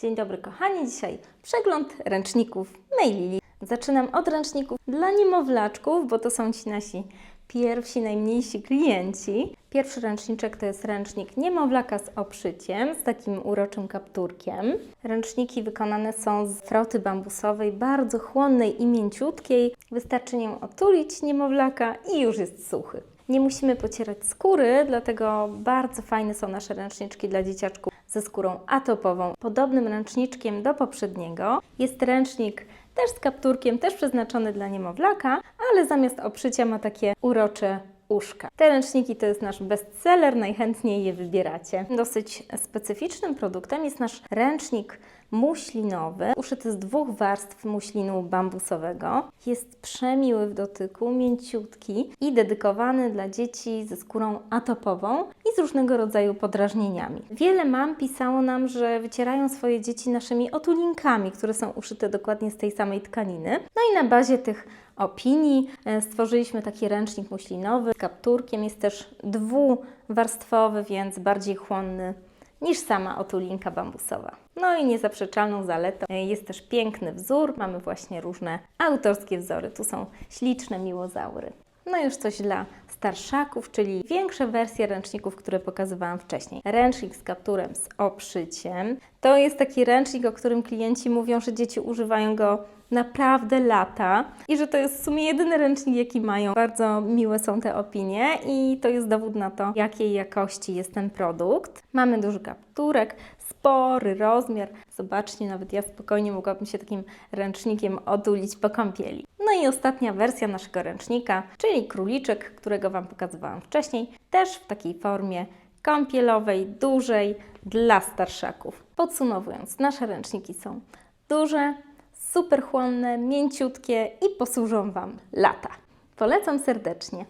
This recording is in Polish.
Dzień dobry kochani, dzisiaj przegląd ręczników Mailili. Zaczynam od ręczników dla niemowlaczków, bo to są ci nasi pierwsi, najmniejsi klienci. Pierwszy ręczniczek to jest ręcznik niemowlaka z obszyciem, z takim uroczym kapturkiem. Ręczniki wykonane są z froty bambusowej, bardzo chłonnej i mięciutkiej. Wystarczy nią otulić niemowlaka i już jest suchy. Nie musimy pocierać skóry, dlatego bardzo fajne są nasze ręczniczki dla dzieciaczków ze skórą atopową. Podobnym ręczniczkiem do poprzedniego jest ręcznik też z kapturkiem, też przeznaczony dla niemowlaka, ale zamiast obszycia ma takie urocze uszka. Te ręczniki to jest nasz bestseller, najchętniej je wybieracie. Dosyć specyficznym produktem jest nasz ręcznik muślinowy, uszyty z dwóch warstw muślinu bambusowego. Jest przemiły w dotyku, mięciutki i dedykowany dla dzieci ze skórą atopową i z różnego rodzaju podrażnieniami. Wiele mam pisało nam, że wycierają swoje dzieci naszymi otulinkami, które są uszyte dokładnie z tej samej tkaniny. No i na bazie tych opinii e, stworzyliśmy taki ręcznik muślinowy kapturkiem. Jest też dwuwarstwowy, więc bardziej chłonny niż sama otulinka bambusowa. No i niezaprzeczalną zaletą e, jest też piękny wzór. Mamy właśnie różne autorskie wzory. Tu są śliczne miłozaury. No już coś dla starszaków, czyli większe wersje ręczników, które pokazywałam wcześniej. Ręcznik z kapturem z obszyciem. To jest taki ręcznik, o którym klienci mówią, że dzieci używają go naprawdę lata i że to jest w sumie jedyny ręcznik, jaki mają. Bardzo miłe są te opinie i to jest dowód na to, jakiej jakości jest ten produkt. Mamy duży kapturek, spory rozmiar. Zobaczcie, nawet ja spokojnie mogłabym się takim ręcznikiem otulić po kąpieli. No i ostatnia wersja naszego ręcznika, czyli króliczek, którego Wam pokazywałam wcześniej, też w takiej formie kąpielowej, dużej dla starszaków. Podsumowując, nasze ręczniki są duże, super chłonne, mięciutkie i posłużą Wam lata. Polecam serdecznie.